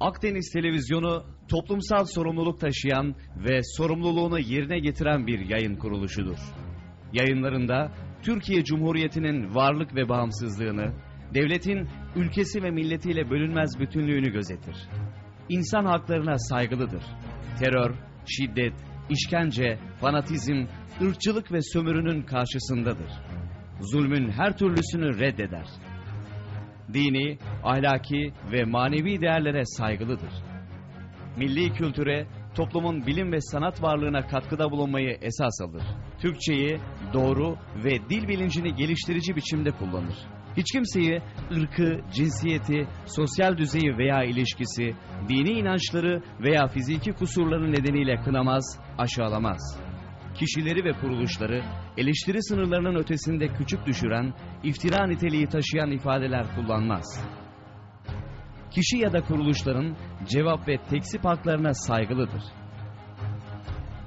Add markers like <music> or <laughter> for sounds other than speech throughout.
Akdeniz Televizyonu toplumsal sorumluluk taşıyan ve sorumluluğunu yerine getiren bir yayın kuruluşudur. Yayınlarında Türkiye Cumhuriyeti'nin varlık ve bağımsızlığını, devletin ülkesi ve milletiyle bölünmez bütünlüğünü gözetir. İnsan haklarına saygılıdır. Terör, şiddet, işkence, fanatizm, ırkçılık ve sömürünün karşısındadır. Zulmün her türlüsünü reddeder. Dini, ahlaki ve manevi değerlere saygılıdır. Milli kültüre, toplumun bilim ve sanat varlığına katkıda bulunmayı esas alır. Türkçeyi doğru ve dil bilincini geliştirici biçimde kullanır. Hiç kimseyi ırkı, cinsiyeti, sosyal düzeyi veya ilişkisi, dini inançları veya fiziki kusurları nedeniyle kınamaz, aşağılamaz. Kişileri ve kuruluşları eleştiri sınırlarının ötesinde küçük düşüren, iftira niteliği taşıyan ifadeler kullanmaz. Kişi ya da kuruluşların cevap ve teksip haklarına saygılıdır.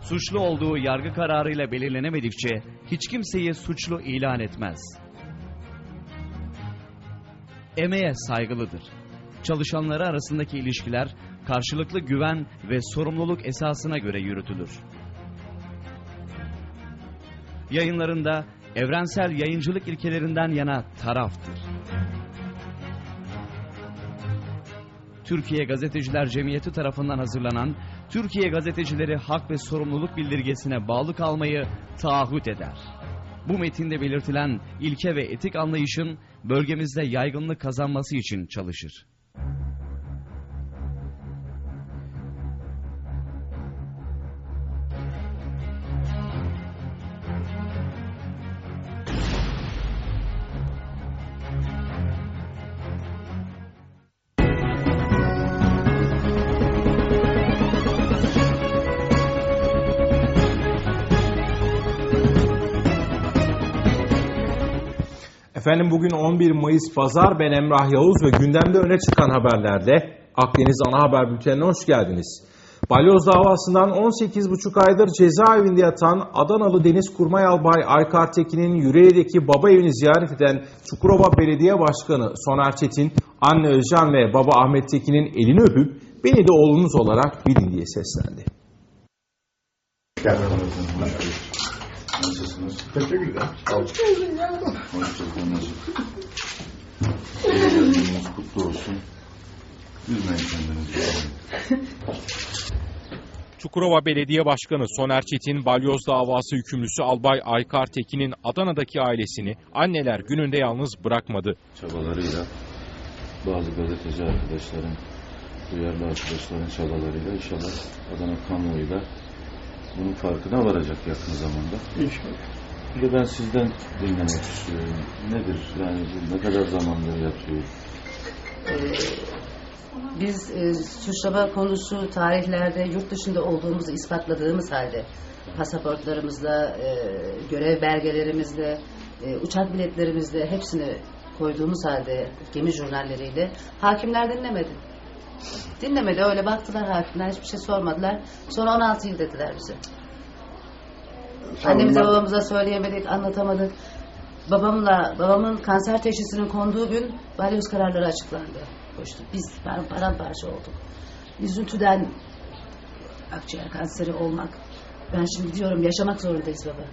Suçlu olduğu yargı kararıyla belirlenemedikçe hiç kimseyi suçlu ilan etmez. Emeğe saygılıdır. Çalışanları arasındaki ilişkiler karşılıklı güven ve sorumluluk esasına göre yürütülür. Yayınlarında evrensel yayıncılık ilkelerinden yana taraftır. Türkiye Gazeteciler Cemiyeti tarafından hazırlanan Türkiye Gazetecileri Hak ve Sorumluluk Bildirgesi'ne bağlı kalmayı taahhüt eder. Bu metinde belirtilen ilke ve etik anlayışın bölgemizde yaygınlık kazanması için çalışır. Efendim bugün 11 Mayıs Pazar ben Emrah Yavuz ve gündemde öne çıkan haberlerle Akdeniz Ana Haber Bülteni'ne hoş geldiniz. Balyoz davasından 18,5 aydır cezaevinde yatan Adanalı Deniz Kurmay Albay Aykar Tekin'in Yüreğir'deki baba evini ziyaret eden Çukurova Belediye Başkanı Soner Çetin, anne Özcan ve baba Ahmet Tekin'in elini öpüp beni de oğlunuz olarak bilin diye seslendi. Nasılsınız? Teşekkürler. Hoş geldiniz. Yılınız kutlu olsun. Üzmeyin kendinizi. Çukurova Belediye Başkanı Soner Çetin, balyoz davası hükümlüsü Albay Aykar Tekin'in Adana'daki ailesini anneler gününde yalnız bırakmadı. Çabalarıyla bazı gazeteci arkadaşların, duyarlı arkadaşların çabalarıyla inşallah Adana kamuoyu da bunun farkına varacak yakın zamanda. İnşallah. Bir de ben sizden dinlemek istiyorum. Nedir yani bu ne kadar zamandır yatıyor? Biz e, suçlama konusu tarihlerde yurt dışında olduğumuzu ispatladığımız halde pasaportlarımızla, e, görev belgelerimizle, e, uçak biletlerimizle hepsini koyduğumuz halde gemi jurnalleriyle hakimler dinlemedi. Dinlemedi öyle baktılar hakimler hiçbir şey sormadılar. Sonra 16 yıl dediler bize. Annemize babamıza söyleyemedik, anlatamadık. Babamla, babamın kanser teşhisinin konduğu gün balyoz kararları açıklandı. Koştuk. Biz par- paramparça olduk. Üzüntüden akciğer kanseri olmak. Ben şimdi diyorum yaşamak zorundayız baba.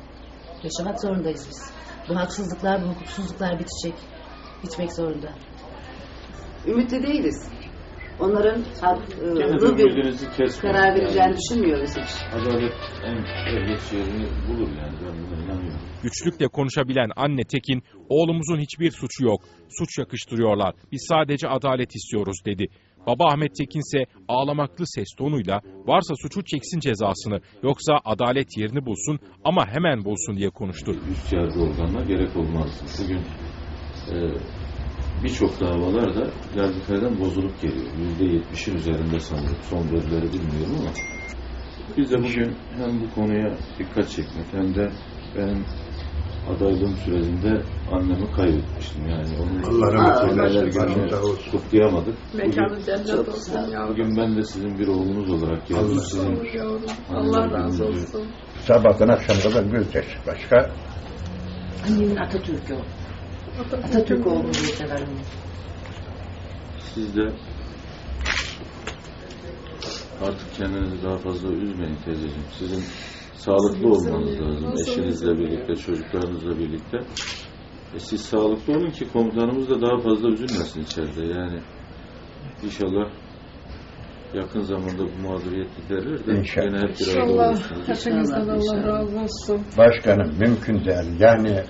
Yaşamak zorundayız biz. Bu haksızlıklar, bu hukuksuzluklar bitecek. Bitmek zorunda. Ümitli değiliz. Onların kesmeyin. karar vereceğini Yani düşünmüyoruz hiç. Adalet en geç yerini bulur yani ben buna inanıyorum. Güçlükle konuşabilen anne Tekin, oğlumuzun hiçbir suçu yok, suç yakıştırıyorlar, biz sadece adalet istiyoruz dedi. Baba Ahmet Tekin ise ağlamaklı ses tonuyla varsa suçu çeksin cezasını yoksa adalet yerini bulsun ama hemen bulsun diye konuştu. Üst yargı organına gerek olmazdı. Bugün e, birçok davalar da yargıtaydan bozulup geliyor. Yüzde yetmişin üzerinde sanırım. Son verileri bilmiyorum ama biz de bugün hem bu konuya dikkat çekmek hem de benim adaylığım sürecinde annemi kaybetmiştim. Yani onun Allah rahmet eylesin. kutlayamadık. Bugün, Mekanı cennet olsun yavrum. bugün ben de sizin bir oğlunuz olarak geldim. Allah Sizin Allah razı olsun. Sabahtan akşama kadar gözyaş. Başka Annemin Atatürk'ü o. Atatürk olduğunu severim. Siz de artık kendinizi daha fazla üzmeyin teyzeciğim. Sizin sağlıklı olmanız lazım. Eşinizle birlikte, çocuklarınızla birlikte. E siz sağlıklı olun ki komutanımız da daha fazla üzülmesin içeride. Yani inşallah yakın zamanda bu mağduriyet giderilir de İnşallah. gene hep bir arada İnşallah. olursunuz. Hepinizden Allah razı olsun. Başkanım mümkün değil. Yani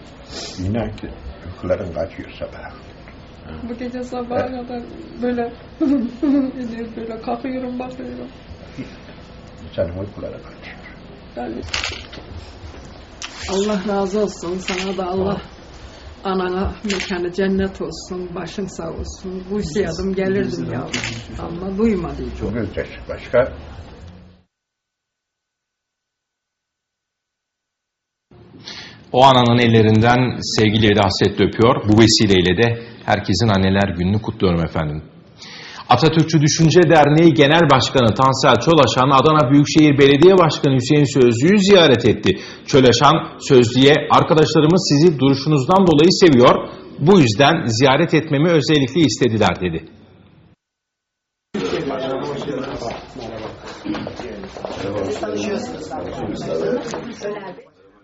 inan ki uykuların kaçıyor sabah. Bu gece sabaha kadar böyle <laughs> ediyor böyle kalkıyorum bakıyorum. İnsanın uykuları kaçıyor. Yani Allah razı olsun. Sana da Allah anana mekanı cennet olsun. Başın sağ olsun. Duysaydım gelirdim ya. Ama duymadım. Bu gözyaşı başka. O ananın ellerinden sevgiyle de hasretle öpüyor. Bu vesileyle de herkesin anneler gününü kutluyorum efendim. Atatürkçü Düşünce Derneği Genel Başkanı Tansel Çolaşan, Adana Büyükşehir Belediye Başkanı Hüseyin Sözlü'yü ziyaret etti. Çolaşan, Sözlü'ye arkadaşlarımız sizi duruşunuzdan dolayı seviyor, bu yüzden ziyaret etmemi özellikle istediler dedi.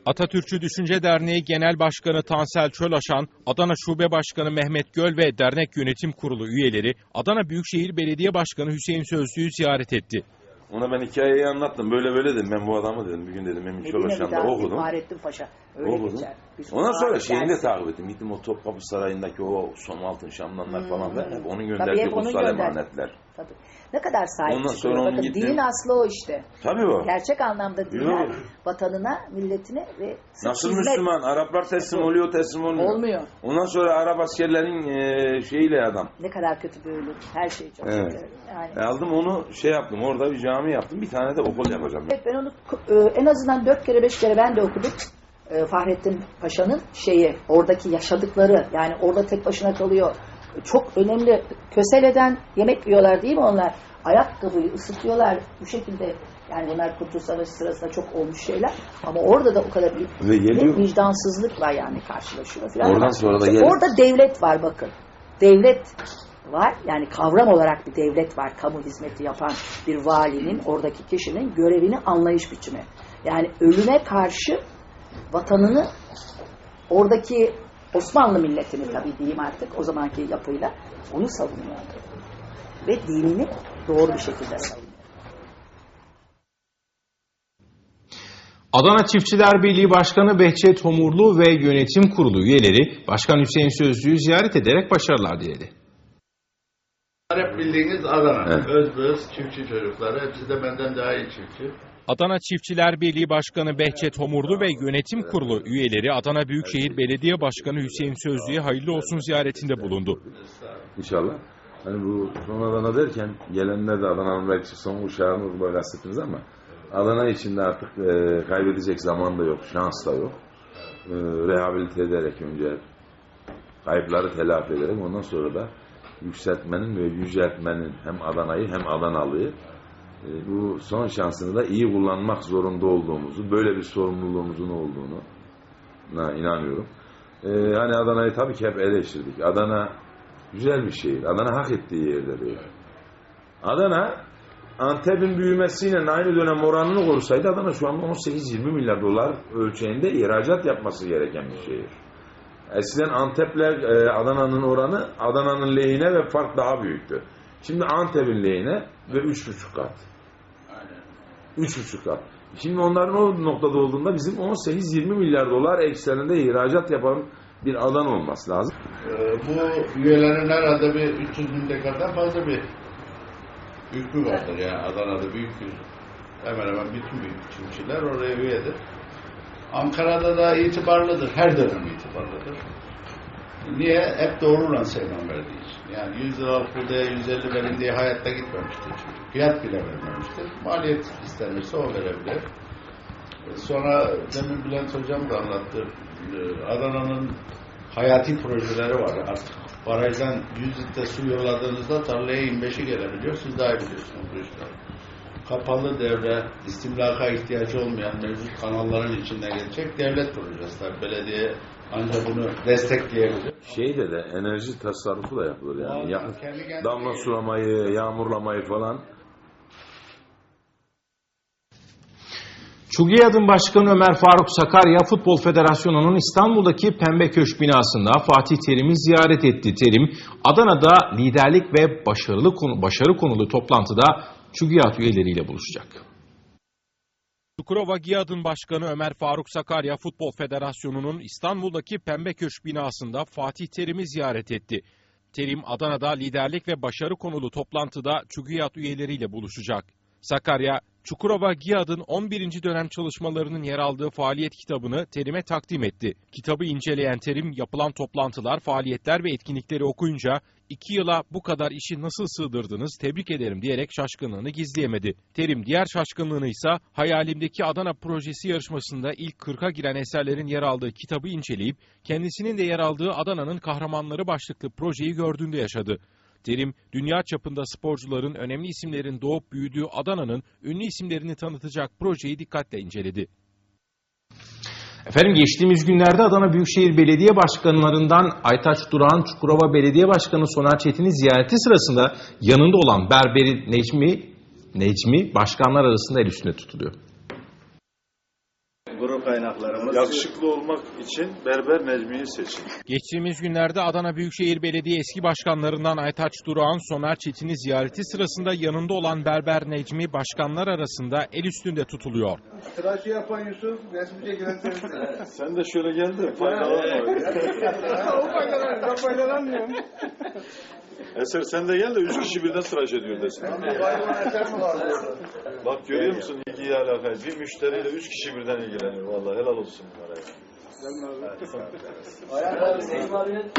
Atatürkçü Düşünce Derneği Genel Başkanı Tansel Çölaşan, Adana Şube Başkanı Mehmet Göl ve dernek yönetim kurulu üyeleri Adana Büyükşehir Belediye Başkanı Hüseyin Sözlü'yü ziyaret etti. Ona ben hikayeyi anlattım. Böyle böyle dedim. Ben bu adamı dedim. Bir gün dedim Emin Çolaşan'da okudum. Fahrettin Paşa. Öyle Okudum. geçer. Biz Ondan sonra şeyini de takip ettim. Gittim o Topkapı Sarayı'ndaki o som altın şamdanlar falan da hep onun gönderdiği hep onun kutsal emanetler. Tabii. Ne kadar sahip Ondan çıkıyor. sonra Bakın dinin aslı o işte. Tabii o. Gerçek anlamda dinler Yok. vatanına, milletine ve Nasıl hizmet Müslüman? Araplar teslim oluyor, teslim olmuyor. olmuyor. Ondan sonra Arap askerlerin eee, şeyiyle adam. Ne kadar kötü bir ölüm. Her şey çok Evet. kötü. Yani. E, aldım onu şey yaptım. Orada bir cami yaptım. Bir tane de okul yapacağım. Evet ben onu e, en azından dört kere beş kere ben de okudum. E, Fahrettin Paşa'nın şeyi oradaki yaşadıkları yani orada tek başına kalıyor. Çok önemli köseleden yemek yiyorlar değil mi onlar? Ayakkabıyı ısıtıyorlar bu şekilde. Yani bunlar Kurtuluş Savaşı sırasında çok olmuş şeyler. Ama orada da o kadar büyük Ve geliyor. bir vicdansızlıkla yani karşılaşıyor falan. Oradan sonra da gelip- Orada devlet var bakın. Devlet var. Yani kavram olarak bir devlet var. Kamu hizmeti yapan bir valinin, oradaki kişinin görevini anlayış biçimi. Yani ölüme karşı vatanını oradaki Osmanlı milletini tabii diyeyim artık o zamanki yapıyla onu savunuyor. Ve dinini doğru bir şekilde savunuyor. Adana Çiftçiler Birliği Başkanı Behçet Homurlu ve yönetim kurulu üyeleri Başkan Hüseyin Sözlü'yü ziyaret ederek başarılar diledi. Hep bildiğiniz Adana. Evet. Özböz çiftçi çocukları. Hepsi de benden daha iyi çiftçi. Adana Çiftçiler Birliği Başkanı Behçet Homurlu ve yönetim kurulu üyeleri Adana Büyükşehir Belediye Başkanı Hüseyin Sözlü'ye hayırlı olsun ziyaretinde bulundu. İnşallah. Hani bu Adana derken gelenler de Adana'nın belki son uşağını böyle hasretiniz ama Adana içinde artık e, kaybedecek zaman da yok, şans da yok. E, rehabilite ederek önce kayıpları telafi ederek ondan sonra da yükseltmenin ve yüceltmenin hem Adana'yı hem Adanalı'yı bu son şansını da iyi kullanmak zorunda olduğumuzu, böyle bir sorumluluğumuzun olduğunu na inanıyorum. E, hani Adana'yı tabii ki hep eleştirdik. Adana güzel bir şehir. Adana hak ettiği yerde değil. Adana Antep'in büyümesiyle aynı dönem oranını korusaydı Adana şu anda 18-20 milyar dolar ölçeğinde ihracat yapması gereken bir şehir. Eskiden Antep'le e, Adana'nın oranı Adana'nın lehine ve fark daha büyüktü. Şimdi Antep'in lehine ve 3,5 kat. 3,5 kat. Şimdi onların o noktada olduğunda bizim 18-20 milyar dolar ekseninde ihracat yapan bir alan olması lazım. Ee, bu üyelerin herhalde bir 300 bin tekrardan fazla bir hükmü vardır yani Adana'da büyük bir hemen hemen bütün büyük çiftçiler oraya üyedir. Ankara'da da itibarlıdır. Her dönem itibarlıdır. Niye? Hep doğrulan sevmem verdiği için. Yani 100 liralık buğdaya 150 verin diye hayatta gitmemiştir çünkü. Fiyat bile vermemiştir. Maliyet istenirse o verebilir. Sonra demin Bülent Hocam da anlattı. Ee, Adana'nın hayati projeleri var. Artık barajdan 100 litre su yolladığınızda tarlaya 25'i gelebiliyor. Siz daha iyi biliyorsunuz bu işleri. Kapalı devre, istimlaka ihtiyacı olmayan mevcut kanalların içinden geçecek devlet projesi. Belediye ancak bunu destekleyebilir. Şeyde de enerji tasarrufu da yapılır yani. Ya, damla sulamayı, yağmurlamayı falan. TÜGİAD'ın Başkanı Ömer Faruk Sakarya Futbol Federasyonu'nun İstanbul'daki Pembe Köşk binasında Fatih Terim'i ziyaret etti. Terim Adana'da liderlik ve başarılı konu, başarı konulu toplantıda TÜGİAD üyeleriyle buluşacak. Çukurova Giyad'ın başkanı Ömer Faruk Sakarya Futbol Federasyonu'nun İstanbul'daki Pembe Köşk binasında Fatih Terim'i ziyaret etti. Terim Adana'da liderlik ve başarı konulu toplantıda Çugiyat üyeleriyle buluşacak. Sakarya, Çukurova Giyad'ın 11. dönem çalışmalarının yer aldığı faaliyet kitabını Terim'e takdim etti. Kitabı inceleyen Terim, yapılan toplantılar, faaliyetler ve etkinlikleri okuyunca iki yıla bu kadar işi nasıl sığdırdınız tebrik ederim diyerek şaşkınlığını gizleyemedi. Terim diğer şaşkınlığını ise hayalimdeki Adana projesi yarışmasında ilk 40'a giren eserlerin yer aldığı kitabı inceleyip kendisinin de yer aldığı Adana'nın kahramanları başlıklı projeyi gördüğünde yaşadı. Terim, dünya çapında sporcuların, önemli isimlerin doğup büyüdüğü Adana'nın ünlü isimlerini tanıtacak projeyi dikkatle inceledi. Efendim geçtiğimiz günlerde Adana Büyükşehir Belediye Başkanlarından Aytaç Duran, Çukurova Belediye Başkanı Soner Çetin'i ziyareti sırasında yanında olan Berberi Necmi, Necmi başkanlar arasında el üstünde tutuluyor. Kaynaklarımız Yakışıklı olmak için Berber Necmi'yi seçin. Geçtiğimiz günlerde Adana Büyükşehir Belediye eski başkanlarından Aytaç Durağan, Soner Çetin'i ziyareti sırasında yanında olan Berber Necmi başkanlar arasında el üstünde tutuluyor. tıraşı yapan Yusuf, resmi çekilen sensin. <laughs> Sen de şöyle gel de faydalanma. O faydalan, ben faydalanmıyorum. Eser sen de gel de üç kişi birden tıraş ediyor desin. Bayram eser mi var orada? Bak görüyor musun ilgiyi alakayı? Bir müşteriyle üç kişi birden ilgileniyor. Vallahi helal olsun bunlara. abinin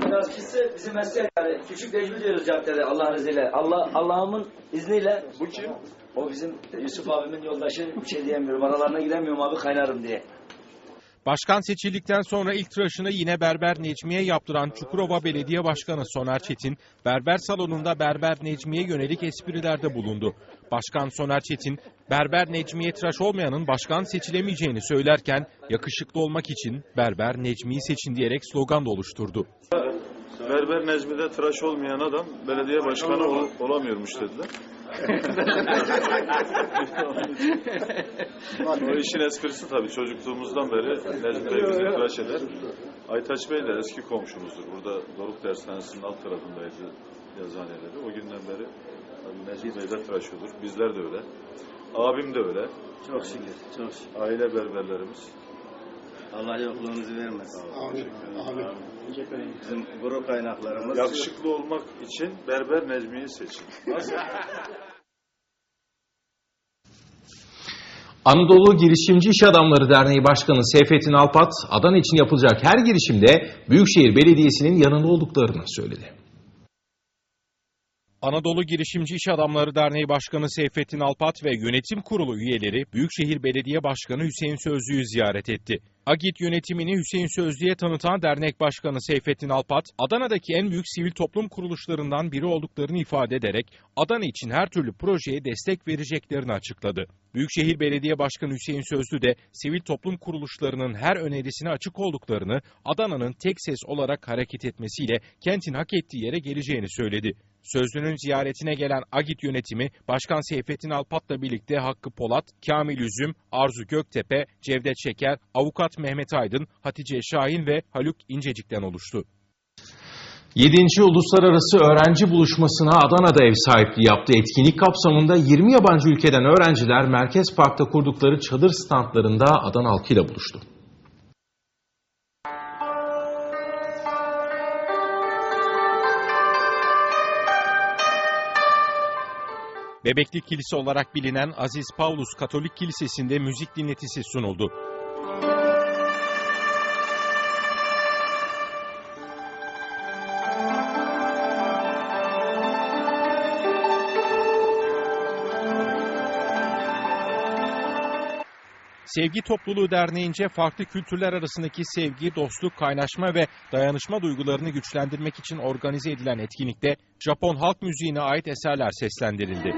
tıraşçısı bizim mesleği yani küçük Necmi diyoruz caddede Allah'ın izniyle. Allah Allah'ımın izniyle. Bu kim? O bizim Yusuf abimin yoldaşı bir şey diyemiyorum. Aralarına giremiyorum abi kaynarım diye. Başkan seçildikten sonra ilk tıraşını yine Berber Necmi'ye yaptıran Çukurova Belediye Başkanı Soner Çetin, Berber salonunda Berber Necmi'ye yönelik esprilerde bulundu. Başkan Soner Çetin, Berber Necmi'ye tıraş olmayanın başkan seçilemeyeceğini söylerken, yakışıklı olmak için Berber Necmi'yi seçin diyerek slogan da oluşturdu. Berber Necmi'de tıraş olmayan adam belediye başkanı ol- olamıyormuş dediler. O işin esprisi tabii çocukluğumuzdan beri Necmi Bey bizi tıraş eder. Aytaç Bey de eski komşumuzdur. Burada Doruk Dershanesi'nin alt tarafındaydı yazıhaneleri. O günden beri tabii Necmi Bey de tıraş olur. Bizler de öyle. Abim de öyle. Çok şükür. Çok şükür. Aile berberlerimiz. Allah yokluğunuzu vermesin. Amin. Amin. Bizim grup kaynaklarımız Yakışıklı olmak için Berber Necmi'yi seçin. <laughs> Anadolu Girişimci İş Adamları Derneği Başkanı Seyfettin Alpat, Adana için yapılacak her girişimde Büyükşehir Belediyesi'nin yanında olduklarını söyledi. Anadolu Girişimci İş Adamları Derneği Başkanı Seyfettin Alpat ve yönetim kurulu üyeleri Büyükşehir Belediye Başkanı Hüseyin Sözlü'yü ziyaret etti. Agit yönetimini Hüseyin Sözlü'ye tanıtan dernek başkanı Seyfettin Alpat, Adana'daki en büyük sivil toplum kuruluşlarından biri olduklarını ifade ederek Adana için her türlü projeye destek vereceklerini açıkladı. Büyükşehir Belediye Başkanı Hüseyin Sözlü de sivil toplum kuruluşlarının her önerisine açık olduklarını, Adana'nın tek ses olarak hareket etmesiyle kentin hak ettiği yere geleceğini söyledi. Sözlü'nün ziyaretine gelen Agit yönetimi Başkan Seyfettin Alpat'la birlikte Hakkı Polat, Kamil Üzüm, Arzu Göktepe, Cevdet Şeker, Avukat Mehmet Aydın, Hatice Şahin ve Haluk İncecik'ten oluştu. 7. Uluslararası Öğrenci Buluşması'na Adana'da ev sahipliği yaptı. Etkinlik kapsamında 20 yabancı ülkeden öğrenciler Merkez Park'ta kurdukları çadır standlarında Adana halkıyla buluştu. Bebekli Kilise olarak bilinen Aziz Paulus Katolik Kilisesi'nde müzik dinletisi sunuldu. Sevgi Topluluğu Derneği'nce farklı kültürler arasındaki sevgi, dostluk, kaynaşma ve dayanışma duygularını güçlendirmek için organize edilen etkinlikte Japon halk müziğine ait eserler seslendirildi.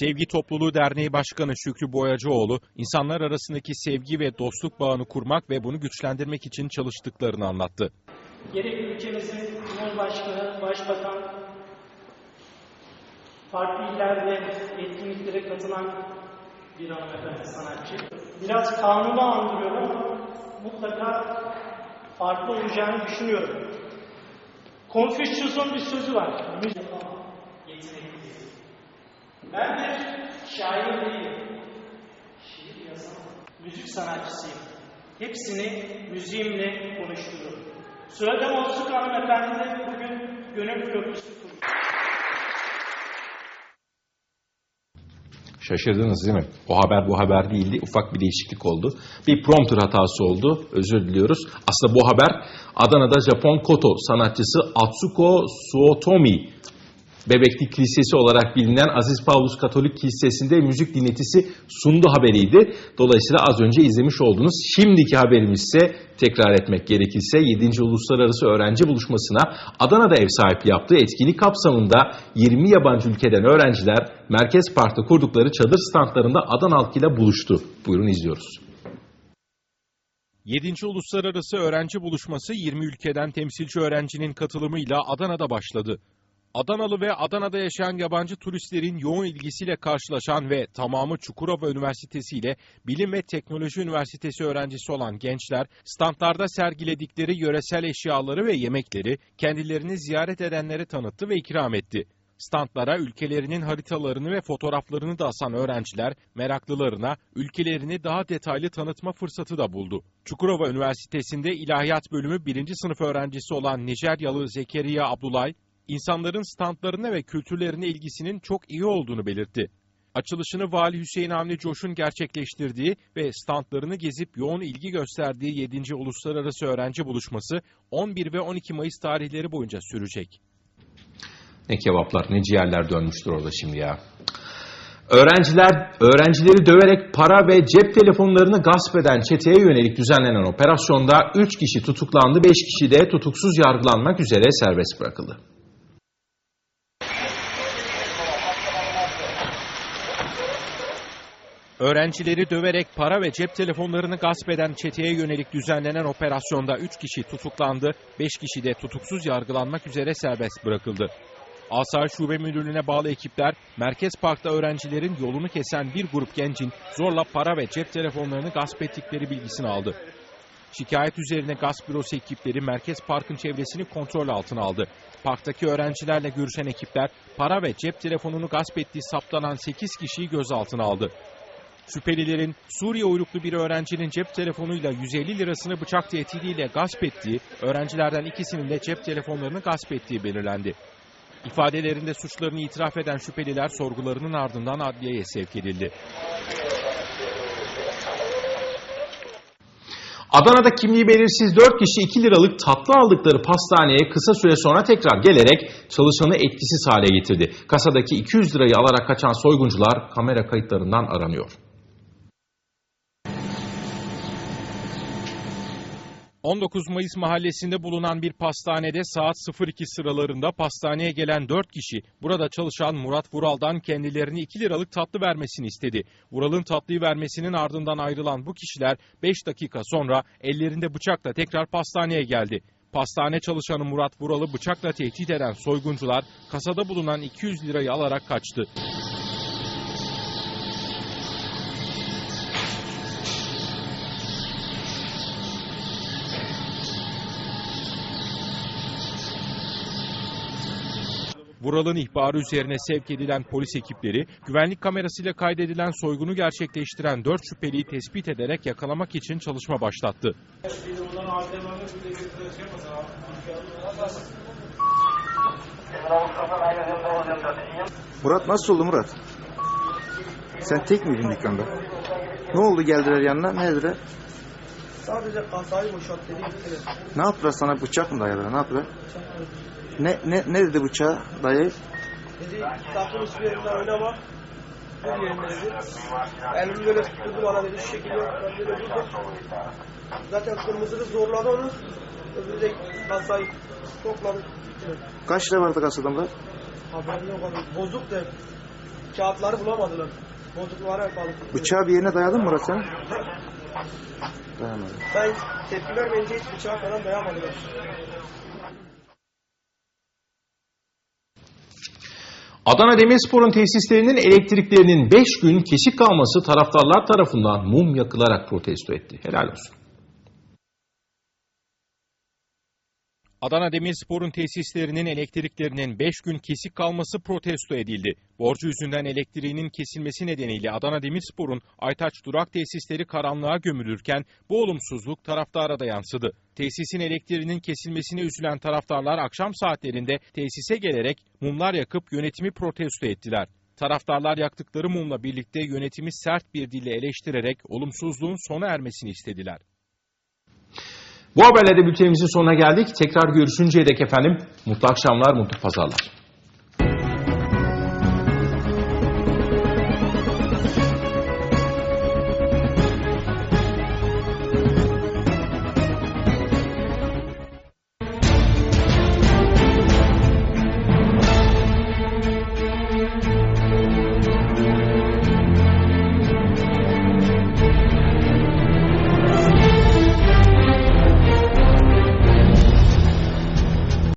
Sevgi Topluluğu Derneği Başkanı Şükrü Boyacıoğlu, insanlar arasındaki sevgi ve dostluk bağını kurmak ve bunu güçlendirmek için çalıştıklarını anlattı. gerek ülkemizin Cumhurbaşkanı, Başbakan, farklı illerde etkinliklere katılan bir hanımefendi sanatçı. Biraz kanunu andırıyor ama mutlaka farklı olacağını düşünüyorum. Konfüçyüs'ün bir sözü var. Ben bir şair değilim. Şiir yazamam. Müzik sanatçısıyım. Hepsini müziğimle konuşturuyorum. Sırada Mostuk hanımefendi de bugün gönül köprüsü. Şaşırdınız değil mi? O haber bu haber değildi. Ufak bir değişiklik oldu. Bir prompter hatası oldu. Özür diliyoruz. Aslında bu haber Adana'da Japon koto sanatçısı Atsuko Suotomi Bebekli Kilisesi olarak bilinen Aziz Pavlus Katolik Kilisesi'nde müzik dinletisi sundu haberiydi. Dolayısıyla az önce izlemiş oldunuz. Şimdiki haberimiz ise tekrar etmek gerekirse 7. Uluslararası Öğrenci Buluşması'na Adana'da ev sahipliği yaptığı etkinlik kapsamında 20 yabancı ülkeden öğrenciler Merkez Park'ta kurdukları çadır standlarında Adana halkıyla buluştu. Buyurun izliyoruz. 7. Uluslararası Öğrenci Buluşması 20 ülkeden temsilci öğrencinin katılımıyla Adana'da başladı. Adanalı ve Adana'da yaşayan yabancı turistlerin yoğun ilgisiyle karşılaşan ve tamamı Çukurova Üniversitesi ile Bilim ve Teknoloji Üniversitesi öğrencisi olan gençler, standlarda sergiledikleri yöresel eşyaları ve yemekleri kendilerini ziyaret edenlere tanıttı ve ikram etti. Standlara ülkelerinin haritalarını ve fotoğraflarını da asan öğrenciler meraklılarına ülkelerini daha detaylı tanıtma fırsatı da buldu. Çukurova Üniversitesi'nde İlahiyat Bölümü 1. sınıf öğrencisi olan Nijeryalı Zekeriya Abdulay, insanların standlarına ve kültürlerine ilgisinin çok iyi olduğunu belirtti. Açılışını Vali Hüseyin Avni Coş'un gerçekleştirdiği ve standlarını gezip yoğun ilgi gösterdiği 7. Uluslararası Öğrenci Buluşması 11 ve 12 Mayıs tarihleri boyunca sürecek. Ne kebaplar, ne ciğerler dönmüştür orada şimdi ya. Öğrenciler, öğrencileri döverek para ve cep telefonlarını gasp eden çeteye yönelik düzenlenen operasyonda 3 kişi tutuklandı, 5 kişi de tutuksuz yargılanmak üzere serbest bırakıldı. Öğrencileri döverek para ve cep telefonlarını gasp eden çeteye yönelik düzenlenen operasyonda 3 kişi tutuklandı, 5 kişi de tutuksuz yargılanmak üzere serbest bırakıldı. Asayiş Şube Müdürlüğü'ne bağlı ekipler, Merkez Park'ta öğrencilerin yolunu kesen bir grup gencin zorla para ve cep telefonlarını gasp ettikleri bilgisini aldı. Şikayet üzerine gasp bürosu ekipleri Merkez Park'ın çevresini kontrol altına aldı. Parktaki öğrencilerle görüşen ekipler para ve cep telefonunu gasp ettiği saptanan 8 kişiyi gözaltına aldı. Şüphelilerin Suriye uyruklu bir öğrencinin cep telefonuyla 150 lirasını bıçak tehdidiyle gasp ettiği, öğrencilerden ikisinin de cep telefonlarını gasp ettiği belirlendi. İfadelerinde suçlarını itiraf eden şüpheliler sorgularının ardından adliyeye sevk edildi. Adana'da kimliği belirsiz 4 kişi 2 liralık tatlı aldıkları pastaneye kısa süre sonra tekrar gelerek çalışanı etkisiz hale getirdi. Kasadaki 200 lirayı alarak kaçan soyguncular kamera kayıtlarından aranıyor. 19 Mayıs mahallesinde bulunan bir pastanede saat 02 sıralarında pastaneye gelen 4 kişi burada çalışan Murat Vural'dan kendilerini 2 liralık tatlı vermesini istedi. Vural'ın tatlıyı vermesinin ardından ayrılan bu kişiler 5 dakika sonra ellerinde bıçakla tekrar pastaneye geldi. Pastane çalışanı Murat Vural'ı bıçakla tehdit eden soyguncular kasada bulunan 200 lirayı alarak kaçtı. Vural'ın ihbarı üzerine sevk edilen polis ekipleri, güvenlik kamerasıyla kaydedilen soygunu gerçekleştiren 4 şüpheliyi tespit ederek yakalamak için çalışma başlattı. Murat nasıl oldu Murat? Sen tek miydin dükkanda? Ne oldu geldiler yanına? Ne dediler? Sadece kasayı boşalt dedi gittiler. Ne yaptılar sana bıçak mı dayadılar? Ne yaptılar? Ne, ne, ne dedi bıçağı dayayıp? Dedi sakın hiçbir yerinde oynama. Bir yerinde dedi. Elimi böyle tutturdu bana dedi şu şekilde. Ben böyle durdum. Zaten kırmızılı zorladı onu. Öbürü de kasayı topladı. Kaç lira vardı kasada Murat? Haberim yok abi. Bozuk da kağıtları bulamadılar. Bozukları balık. Bıçağı bir yerine dayadın mı Murat sen? <laughs> Ben tepki vermeyince hiç bıçağa falan dayamadılar. Adana Demirspor'un tesislerinin elektriklerinin 5 gün kesik kalması taraftarlar tarafından mum yakılarak protesto etti. Helal olsun. Adana Demirspor'un tesislerinin elektriklerinin 5 gün kesik kalması protesto edildi. Borcu yüzünden elektriğinin kesilmesi nedeniyle Adana Demirspor'un Aytaç Durak tesisleri karanlığa gömülürken bu olumsuzluk taraftara da yansıdı. Tesisin elektriğinin kesilmesine üzülen taraftarlar akşam saatlerinde tesise gelerek mumlar yakıp yönetimi protesto ettiler. Taraftarlar yaktıkları mumla birlikte yönetimi sert bir dille eleştirerek olumsuzluğun sona ermesini istediler. Bu haberle de bültenimizin sonuna geldik. Tekrar görüşünceye dek efendim mutlu akşamlar, mutlu pazarlar.